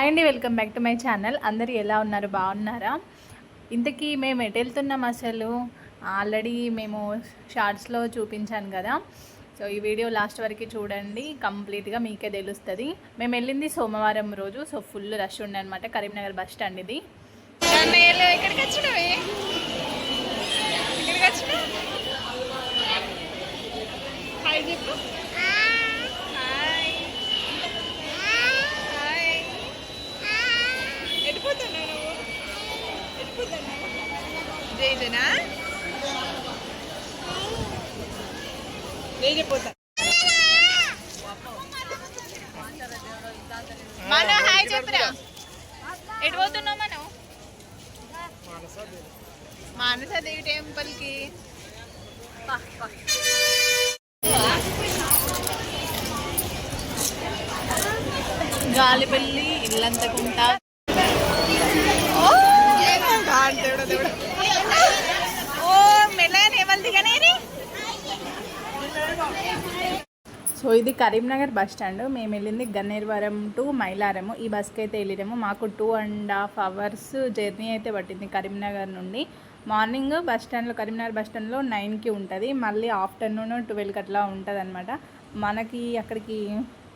Hi అండి welcome back to my channel. అందరు ఎలా ఉన్నారు? బాగున్నారా? ఇంతకీ మేము ఎటు వెళ్తున్నాం అసలు? ఆల్రెడీ మేము షార్ట్స్లో చూపించాను కదా. సో ఈ వీడియో లాస్ట్ వరకు చూడండి. కంప్లీట్గా మీకే తెలుస్తుంది. మేము వెళ్ళింది సోమవారం రోజు. సో ఫుల్ రష్ ఉండే అనమాట కరీంనగర్ బస్ స్టాండ్ ఇది. ఎక్కడికి వచ్చినవి ఎక్కడికి వచ్చినావు హాయ్ చెప్పు హాయ్ హాయ్ ఎడిపోతున్నావు నువ్వు ఎడిపోతున్నావు జైజనా జై చెప్పిపోతా మన హాయ్ చెప్పురా. ఎటు పోతున్నావు మనం? మానసాదేవి టెంపుల్కి. గాలిపల్లి ఇల్లంతకుంటా. ఓ సో ఇది కరీంనగర్ బస్ స్టాండ్. మేము వెళ్ళింది గన్నేరువరం టు మైలారము. ఈ బస్కి అయితే వెళ్ళినాము. మాకు two and half hours journey అయితే పట్టింది కరీంనగర్ నుండి. మార్నింగ్ బస్ స్టాండ్లో కరీంనగర్ బస్ స్టాండ్లో నైన్కి ఉంటుంది. మళ్ళీ ఆఫ్టర్నూన్ ట్వెల్వ్కి అట్లా ఉంటుంది అనమాట మనకి అక్కడికి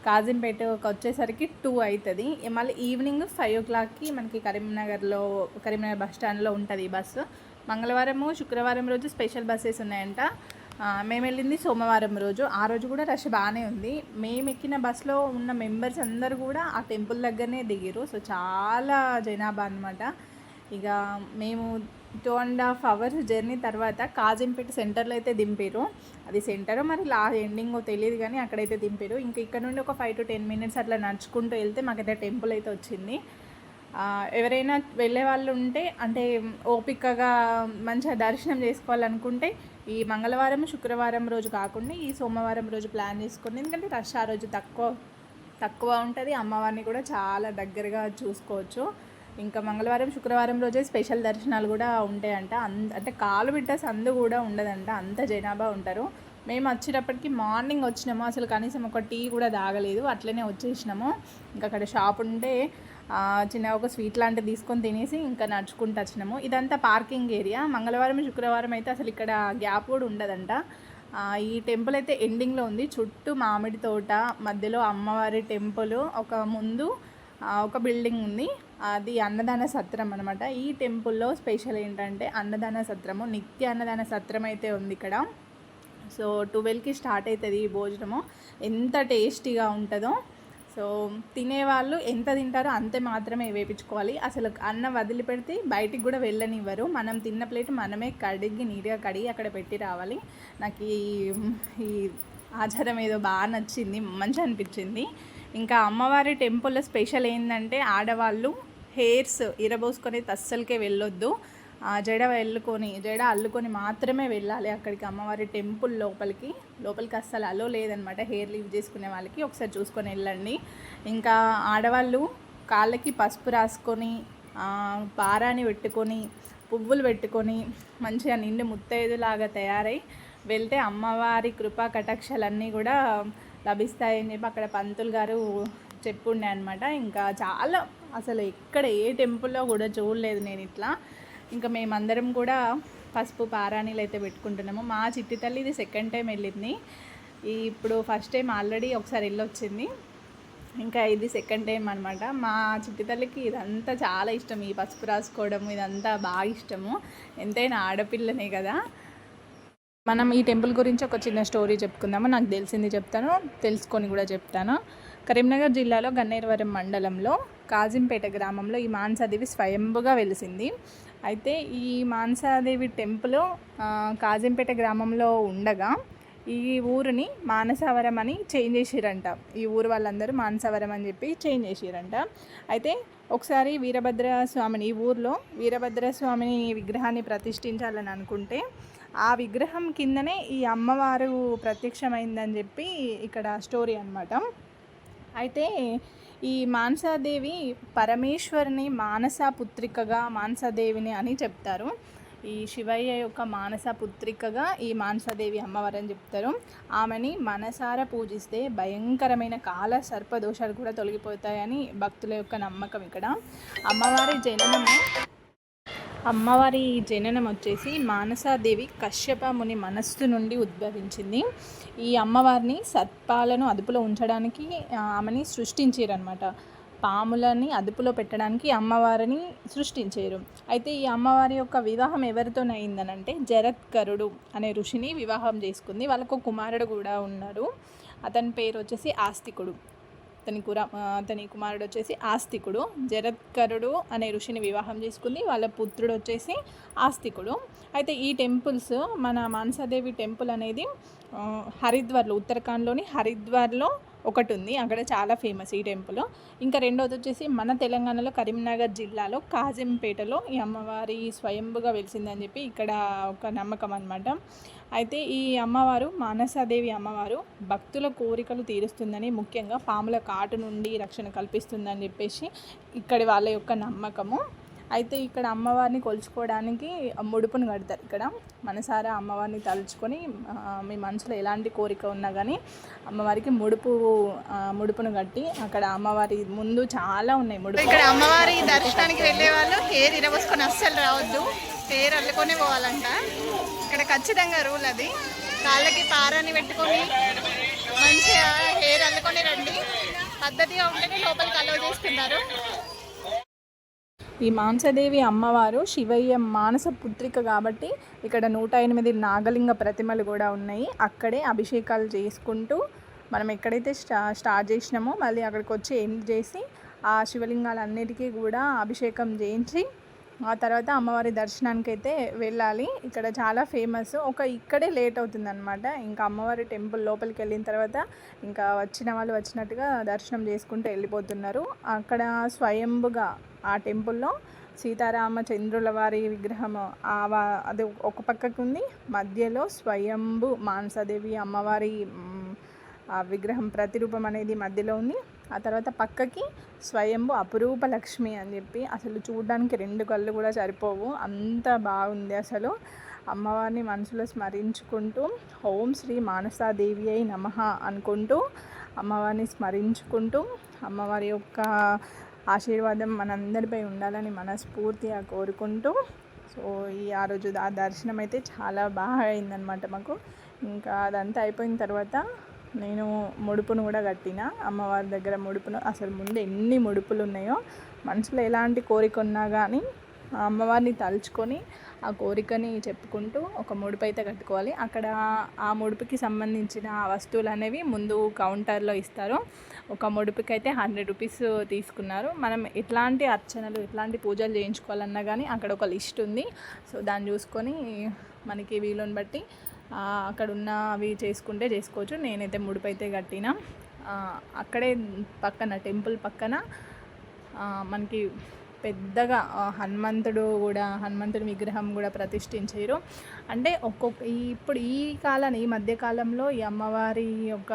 కాజింపేటకి వచ్చేసరికి టూ అవుతుంది మళ్ళీ ఈవినింగ్ ఫైవ్ ఓ క్లాక్కి మనకి కరీంనగర్లో కరీంనగర్ బస్ స్టాండ్లో ఉంటుంది ఈ బస్సు. మంగళవారము శుక్రవారం రోజు స్పెషల్ బస్సెస్ ఉన్నాయంట. మేము వెళ్ళింది సోమవారం రోజు. ఆ రోజు కూడా రష్ బాగానే ఉంది. మేము ఎక్కిన బస్సులో ఉన్న మెంబర్స్ అందరు కూడా ఆ టెంపుల్ దగ్గరనే దిగిరు సో చాలా జనాభా అనమాట ఇక మేము two and half hours journey తర్వాత కాజింపేట సెంటర్లో అయితే దింపారు అది సెంటర్ మరి లా ఎండింగ్ తెలియదు కానీ అక్కడైతే దింపారు ఇంకా ఇక్కడ నుండి ఒక ఫైవ్ టు టెన్ మినిట్స్ అట్లా నడుచుకుంటూ వెళ్తే మాకైతే టెంపుల్ అయితే వచ్చింది. ఎవరైనా వెళ్ళే వాళ్ళు ఉంటే అంటే ఓపికగా మంచిగా దర్శనం చేసుకోవాలనుకుంటే ఈ మంగళవారం శుక్రవారం రోజు కాకుండా ఈ సోమవారం రోజు ప్లాన్ చేసుకోండి ఎందుకంటే రష్ ఆ రోజు తక్కువ తక్కువ ఉంటుంది. అమ్మవారిని కూడా చాలా దగ్గరగా చూసుకోవచ్చు. ఇంకా మంగళవారం శుక్రవారం రోజే స్పెషల్ దర్శనాలు కూడా ఉంటాయంట. అంద అంటే కాలు బిడ్డ సందు కూడా ఉండదంట. అంత జనాభా ఉంటారు. మేము వచ్చేటప్పటికి మార్నింగ్ వచ్చినాము. అసలు కనీసం ఒక టీ కూడా తాగలేదు. అట్లనే వచ్చేసినాము. ఇంకా అక్కడ షాప్ ఉంటే చిన్న ఒక స్వీట్ లాంటిది తీసుకొని తినేసి ఇంకా నడుచుకుంటూ వచ్చినాము. ఇదంతా పార్కింగ్ ఏరియా. మంగళవారం శుక్రవారం అయితే అసలు ఇక్కడ గ్యాప్ కూడా ఉండదంట. ఈ టెంపుల్ అయితే ఎండింగ్లో ఉంది. చుట్టూ మామిడి తోట మధ్యలో అమ్మవారి టెంపుల్ ఒక ముందు ఒక బిల్డింగ్ ఉంది. అది అన్నదాన సత్రం అనమాట ఈ టెంపుల్లో స్పెషల్ ఏంటంటే అన్నదాన సత్రము నిత్య అన్నదాన సత్రం అయితే ఉంది ఇక్కడ. సో ట్వెల్వ్కి స్టార్ట్ అవుతుంది ఈ భోజనము. ఎంత టేస్టీగా ఉంటుందో సో తినేవాళ్ళు ఎంత తింటారో అంతే మాత్రమే వేపించుకోవాలి. అసలు అన్నం వదిలిపెడితే బయటికి కూడా వెళ్ళనివ్వరు. మనం తిన్న ప్లేట్ మనమే కడిగి నీట్గా కడిగి అక్కడ పెట్టి రావాలి. నాకు ఈ ఈ ఆచారం ఏదో బాగా నచ్చింది మంచి అనిపించింది. ఇంకా అమ్మవారి టెంపుల్లో స్పెషల్ ఏంటంటే ఆడవాళ్ళు హెయిర్స్ ఇరబోసుకొని తస్సలకే వెళ్ళొద్దు. జడ వెళ్ళుకొని జడ అల్లుకొని మాత్రమే వెళ్ళాలి అక్కడికి అమ్మవారి టెంపుల్ లోపలికి. లోపలికి అస్సలు అలో లేదనమాట. హెయిర్ లీవ్ చేసుకునే వాళ్ళకి ఒకసారి చూసుకొని వెళ్ళండి. ఇంకా ఆడవాళ్ళు కాళ్ళకి పసుపు రాసుకొని పారాని పెట్టుకొని పువ్వులు పెట్టుకొని మంచిగా నిండు ముత్తైదులాగా తయారై వెళ్తే అమ్మవారి కృపా కటాక్షాలన్నీ కూడా లభిస్తాయని చెప్పి అక్కడ పంతులు గారు చెప్పుండే అనమాట. ఇంకా చాలా అసలు ఎక్కడ ఏ టెంపుల్లో కూడా చూడలేదు నేను ఇట్లా. ఇంకా మేమందరం కూడా పసుపు పారాణీలు అయితే పెట్టుకుంటున్నాము. మా చిట్టి తల్లి ఇది సెకండ్ టైం వెళ్ళింది. ఇప్పుడు ఫస్ట్ టైం ఆల్రెడీ ఒకసారి వెళ్ళొచ్చింది. ఇంకా ఇది సెకండ్ టైం అనమాట మా చిట్టి తల్లికి ఇదంతా చాలా ఇష్టం. ఈ పసుపు రాసుకోవడం ఇదంతా బాగా ఇష్టము. ఎంతైనా ఆడపిల్లనే కదా. మనం ఈ టెంపుల్ గురించి ఒక చిన్న స్టోరీ చెప్పుకుందాము. నాకు తెలిసింది చెప్తాను తెలుసుకొని కూడా చెప్తాను. కరీంనగర్ జిల్లాలో గన్నేరువరం మండలంలో కాజింపేట గ్రామంలో ఈ మాన్సదేవి స్వయంభుగా వెలిసింది. అయితే ఈ మానసాదేవి టెంపుల్ కాజంపేట గ్రామంలో ఉండగా ఈ ఊరిని మానసవరం అని చేంజ్ చేసిరంట. ఈ ఊరు వాళ్ళందరూ మానసవరం అని చెప్పి చేంజ్ చేసిరంట. అయితే ఒకసారి వీరభద్ర స్వామిని ఈ ఊర్లో వీరభద్ర స్వామిని విగ్రహాన్ని ప్రతిష్ఠించాలని అనుకుంటే ఆ విగ్రహం కిందనే ఈ అమ్మవారు ప్రత్యక్షమైందని చెప్పి ఇక్కడ స్టోరీ అనమాట అయితే ఈ మానసాదేవి పరమేశ్వరిని మానస పుత్రికగా మానసాదేవిని అని చెప్తారు. ఈ శివయ్య యొక్క మానస పుత్రికగా ఈ మానసాదేవి అమ్మవారు అని చెప్తారు. ఆమెని మనసారా పూజిస్తే భయంకరమైన కాల సర్పదోషాలు కూడా తొలగిపోతాయని భక్తుల యొక్క నమ్మకం ఇక్కడ. అమ్మవారి జననము అమ్మవారి జననం వచ్చేసి మానసాదేవి కశ్యప ముని మనస్సు నుండి ఉద్భవించింది. ఈ అమ్మవారిని సర్పాలను అదుపులో ఉంచడానికి ఆమెని సృష్టించారనమాట పాములని అదుపులో పెట్టడానికి అమ్మవారిని సృష్టించారు. అయితే ఈ అమ్మవారి యొక్క వివాహం ఎవరితోనైందనంటే జరత్కరుడు అనే ఋషిని వివాహం చేసుకుంది. వాళ్ళకు కుమారుడు కూడా ఉన్నారు అతని పేరు వచ్చేసి ఆస్తికుడు. అతని కుర అతని కుమారుడు వచ్చేసి ఆస్తికుడు. జరత్కరుడు అనే ఋషిని వివాహం చేసుకుంది. వాళ్ళ పుత్రుడు వచ్చేసి ఆస్తికుడు. అయితే ఈ టెంపుల్స్ మన మానసాదేవి టెంపుల్ అనేది హరిద్వార్లో ఉత్తరాఖండ్లోని హరిద్వార్లో ఒకటి ఉంది అక్కడ చాలా ఫేమస్ ఈ టెంపుల్. ఇంకా రెండోది వచ్చేసి మన తెలంగాణలో కరీంనగర్ జిల్లాలో కాజంపేటలో ఈ అమ్మవారి స్వయంభుగా వెలిసిందని చెప్పి ఇక్కడ ఒక నమ్మకం అనమాట అయితే ఈ అమ్మవారు మానసాదేవి అమ్మవారు భక్తుల కోరికలు తీరుస్తుందని ముఖ్యంగా పాముల కాటు నుండి రక్షణ కల్పిస్తుందని చెప్పేసి ఇక్కడి వాళ్ళ యొక్క నమ్మకము. అయితే ఇక్కడ అమ్మవారిని కొలుచుకోవడానికి ముడుపును కడతారు ఇక్కడ. మనసారా అమ్మవారిని తలుచుకొని మీ మనసులో ఎలాంటి కోరిక ఉన్నా కానీ అమ్మవారికి ముడుపు ముడుపును కట్టి అక్కడ అమ్మవారి ముందు చాలా ఉన్నాయి ముడుపు. ఇక్కడ అమ్మవారి దర్శనానికి వెళ్ళే వాళ్ళు హెయిర్ ఇరవసుకొని అస్సలు రావద్దు. హెయిర్ అల్లుకొని పోవాలంట. ఇక్కడ ఖచ్చితంగా రూల్ అది. కాళ్ళకి పారాన్ని పెట్టుకొని మంచిగా హెయిర్ అల్లుకొని రండి. పద్ధతిగా ఉంటేనే లోపలికి అలౌ చేస్తున్నారు. ఈ మాంసదేవి అమ్మవారు శివయ్య మానస పుత్రిక కాబట్టి ఇక్కడ నూట ఎనిమిది నాగలింగ ప్రతిమలు కూడా ఉన్నాయి. అక్కడే అభిషేకాలు చేసుకుంటూ మనం ఎక్కడైతే స్టా స్టార్ట్ చేసినామో మళ్ళీ అక్కడికి వచ్చి ఎండ్ చేసి ఆ శివలింగాలన్నిటికీ కూడా అభిషేకం చేయించి ఆ తర్వాత అమ్మవారి దర్శనానికి అయితే వెళ్ళాలి. ఇక్కడ చాలా ఫేమస్. ఒక ఇక్కడే లేట్ అవుతుంది అనమాట ఇంకా అమ్మవారి టెంపుల్ లోపలికి వెళ్ళిన తర్వాత ఇంకా వచ్చిన వాళ్ళు వచ్చినట్టుగా దర్శనం చేసుకుంటూ వెళ్ళిపోతున్నారు. అక్కడ స్వయంభుగా ఆ టెంపుల్లో సీతారామచంద్రుల వారి విగ్రహం ఆ అది ఒక పక్కకు ఉంది. మధ్యలో స్వయంభు మానసాదేవి అమ్మవారి ఆ విగ్రహం ప్రతిరూపం అనేది మధ్యలో ఉంది. ఆ తర్వాత పక్కకి స్వయంభు అపురూప లక్ష్మి అని చెప్పి అసలు చూడడానికి రెండు కళ్ళు కూడా సరిపోవు. అంత బాగుంది అసలు. అమ్మవారిని మనసులో స్మరించుకుంటూ ఓం శ్రీ మానసాదేవి అయి నమ అనుకుంటూ అమ్మవారిని స్మరించుకుంటూ అమ్మవారి యొక్క ఆశీర్వాదం మనందరిపై ఉండాలని మనస్ఫూర్తిగా కోరుకుంటూ సో ఈ ఆ రోజు ఆ దర్శనం అయితే చాలా బాగా అయిందనమాట మాకు. ఇంకా అదంతా అయిపోయిన తర్వాత నేను ముడుపును కూడా కట్టిన. అమ్మవారి దగ్గర ముడుపును అసలు ముందు ఎన్ని ముడుపులు ఉన్నాయో మనసులో ఎలాంటి కోరిక ఉన్నా కానీ ఆ అమ్మవారిని తలుచుకొని ఆ కోరికని చెప్పుకుంటూ ఒక ముడుపు అయితే కట్టుకోవాలి. అక్కడ ఆ ముడుపుకి సంబంధించిన వస్తువులు అనేవి ముందు కౌంటర్లో ఇస్తారు. ఒక ముడుపుకి అయితే హండ్రెడ్ రూపీస్ తీసుకున్నారు. మనం ఎట్లాంటి అర్చనలు ఎట్లాంటి పూజలు చేయించుకోవాలన్నా కానీ అక్కడ ఒక లిస్ట్ ఉంది. సో దాన్ని చూసుకొని మనకి వీలుని బట్టి అక్కడ ఉన్న అవి చేసుకుంటే చేసుకోవచ్చు. నేనైతే ముడుపు అయితే కట్టిన అక్కడే పక్కన టెంపుల్ పక్కన మనకి పెద్దగా హనుమంతుడు కూడా హనుమంతుడి విగ్రహం కూడా ప్రతిష్ఠించారు. అంటే ఒక్కొక్క ఈ ఇప్పుడు ఈ కాలం ఈ మధ్యకాలంలో ఈ అమ్మవారి యొక్క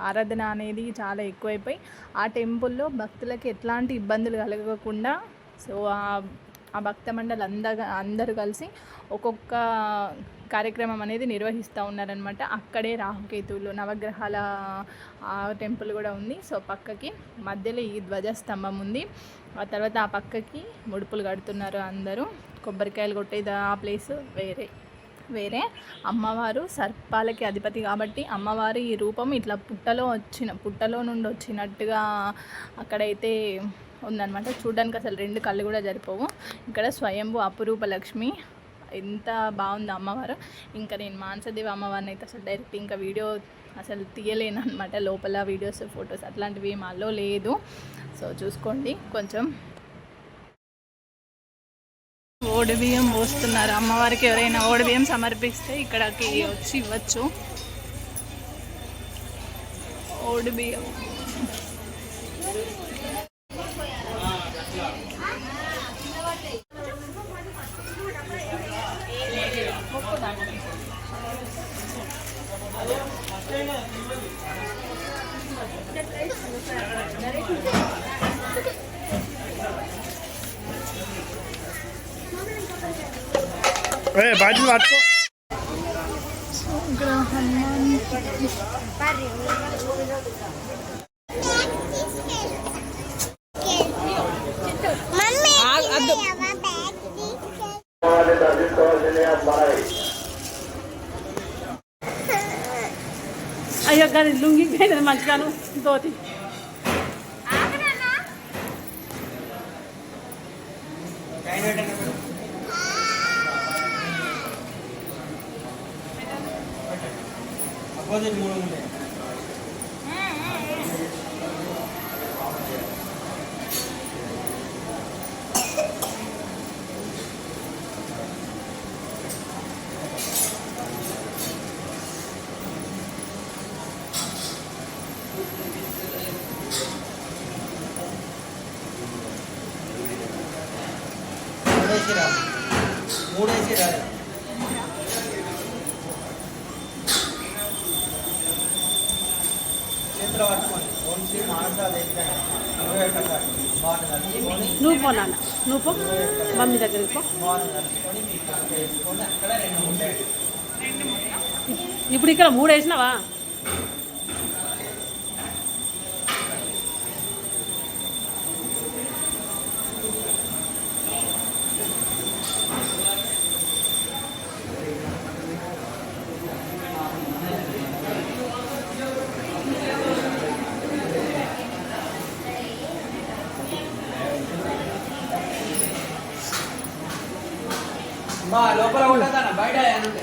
ఆరాధన అనేది చాలా ఎక్కువైపోయి ఆ టెంపుల్లో భక్తులకి ఎట్లాంటి ఇబ్బందులు కలగకుండా సో ఆ- ఆ భక్త మండలి అందగా అందరూ కలిసి ఒక్కొక్క కార్యక్రమం అనేది నిర్వహిస్తూ ఉన్నారనమాట అక్కడే రాహుకేతువులు నవగ్రహాల ఆ టెంపుల్ కూడా ఉంది. సో పక్కకి మధ్యలో ఈ ధ్వజస్తంభం ఉంది. ఆ తర్వాత ఆ పక్కకి ముడుపులు కడుతున్నారు అందరూ. కొబ్బరికాయలు కొట్టేది ఆ ప్లేస్ వేరే. వేరే. అమ్మవారు సర్పాలకి అధిపతి కాబట్టి అమ్మవారి రూపం ఇట్లా పుట్టలో వచ్చిన పుట్టలో నుండి వచ్చినట్టుగా అక్కడైతే ఉందన్నమాట. చూడడానికి అసలు రెండు కళ్ళు కూడా సరిపోవు. ఇక్కడ స్వయంభు అపురూప లక్ష్మి. ఎంత బాగుంది అమ్మవారు. ఇంకా నేను మానసదేవి అమ్మవారిని అయితే అసలు డైరెక్ట్ ఇంకా వీడియో అసలు తీయలేను అనమాట లోపల వీడియోస్ ఫొటోస్ అట్లాంటివి ఏం లేదు. సో చూసుకోండి. కొంచెం బియ్యం పోస్తున్నారు. అమ్మవారికి ఎవరైనా ఓడి బియ్యం సమర్పిస్తే ఇక్కడికి వచ్చి ఇవ్వచ్చు. vai de lado. Um Aí eu garei lungi, que ele é mais caro do outro. బియ్యం ఏ బాటిల్ పట్టుకో ఇక్కడ హనుమాన్ నువ్వు పో నాన్న. నువ్వు పో. మమ్మీ దగ్గరికి పో. ఇప్పుడు ఇక్కడ మూడు వేసినావా?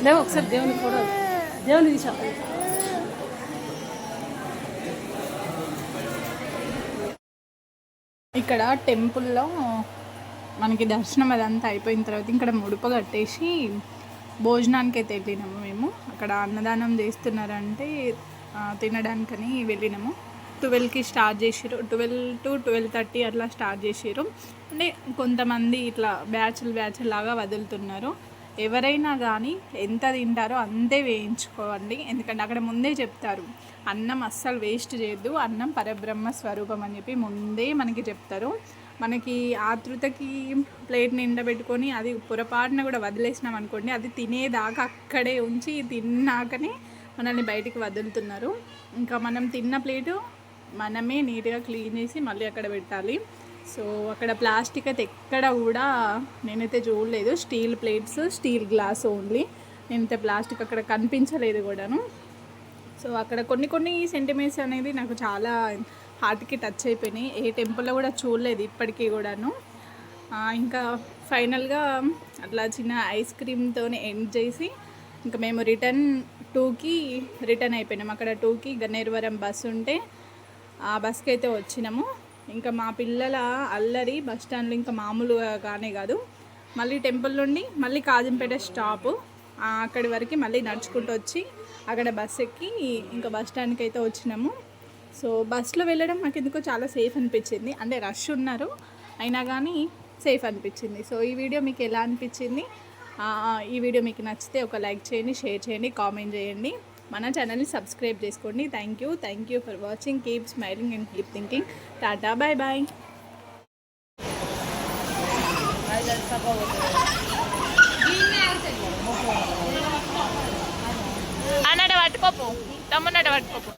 లేవు ఒకసారి దేవుని ఫోటో దేవుని తీసా ఇక్కడ టెంపుల్లో మనకి దర్శనం అదంతా అయిపోయిన తర్వాత ఇక్కడ ముడుపు కట్టేసి భోజనానికి అయితే వెళ్ళినాము మేము. అక్కడ అన్నదానం చేస్తున్నారంటే తినడానికని వెళ్ళినాము. ట్వెల్వ్కి స్టార్ట్ చేసిర్రు. ట్వెల్వ్ టు ట్వెల్వ్ థర్టీ అట్లా స్టార్ట్ చేసిర్రు. అంటే కొంతమంది ఇట్లా బ్యాచ్లు బ్యాచ్లు లాగా వదులుతున్నారు. ఎవరైనా కానీ ఎంత తింటారో అంతే వేయించుకోండి. ఎందుకంటే అక్కడ ముందే చెప్తారు అన్నం అస్సలు వేస్ట్ చేయొద్దు అన్నం పరబ్రహ్మ స్వరూపం అని చెప్పి ముందే మనకి చెప్తారు. మనకి ఆతృతకి ప్లేట్ నిండబెట్టుకొని అది పొరపాటున కూడా వదిలేసినాం అనుకోండి అది తినేదాకా అక్కడే ఉంచి తిన్నాకనే మనల్ని బయటికి వదులుతున్నారు. ఇంకా మనం తిన్న ప్లేటు మనమే నీట్గా క్లీన్ చేసి మళ్ళీ అక్కడ పెట్టాలి. సో అక్కడ ప్లాస్టిక్ అయితే ఎక్కడ కూడా నేనైతే చూడలేదు. Steel plates steel glass only. నేనైతే ప్లాస్టిక్ అక్కడ కనిపించలేదు కూడాను. సో అక్కడ కొన్ని కొన్ని సెంటిమెంట్స్ అనేది నాకు చాలా హార్ట్కి టచ్ అయిపోయినాయి. ఏ టెంపుల్లో కూడా చూడలేదు ఇప్పటికీ కూడాను. ఇంకా ఫైనల్గా అట్లా చిన్న ఐస్ క్రీమ్తో ఎండ్ చేసి ఇంకా మేము రిటర్న్ టూకి రిటర్న్ అయిపోయినాం. అక్కడ టూకి గన్నేరువరం బస్సు ఉంటే ఆ బస్కి అయితే వచ్చినాము. ఇంకా మా పిల్లల అల్లరి బస్ స్టాండ్లో ఇంకా మామూలుగా కానే కాదు. మళ్ళీ టెంపుల్ నుండి మళ్ళీ కాజంపేట స్టాపు. అక్కడి వరకు మళ్ళీ నడుచుకుంటూ వచ్చి అక్కడ బస్ ఎక్కి ఇంకా బస్ స్టాండ్కి అయితే వచ్చినాము. సో బస్సులో వెళ్ళడం నాకు ఎందుకో చాలా సేఫ్ అనిపించింది. అంటే రష్ ఉన్నారు. అయినా కానీ సేఫ్ అనిపించింది. సో ఈ వీడియో మీకు ఎలా అనిపించింది? ఈ వీడియో మీకు నచ్చితే ఒక లైక్ చేయండి షేర్ చేయండి కామెంట్ చేయండి. మన ఛానల్ని సబ్స్క్రైబ్ చేసుకోండి. Thank you thank you for watching keep smiling and keep thinking tata bye bye అన్నడ పట్టుకోపు. తమ్మున్నట పట్టుకోపు.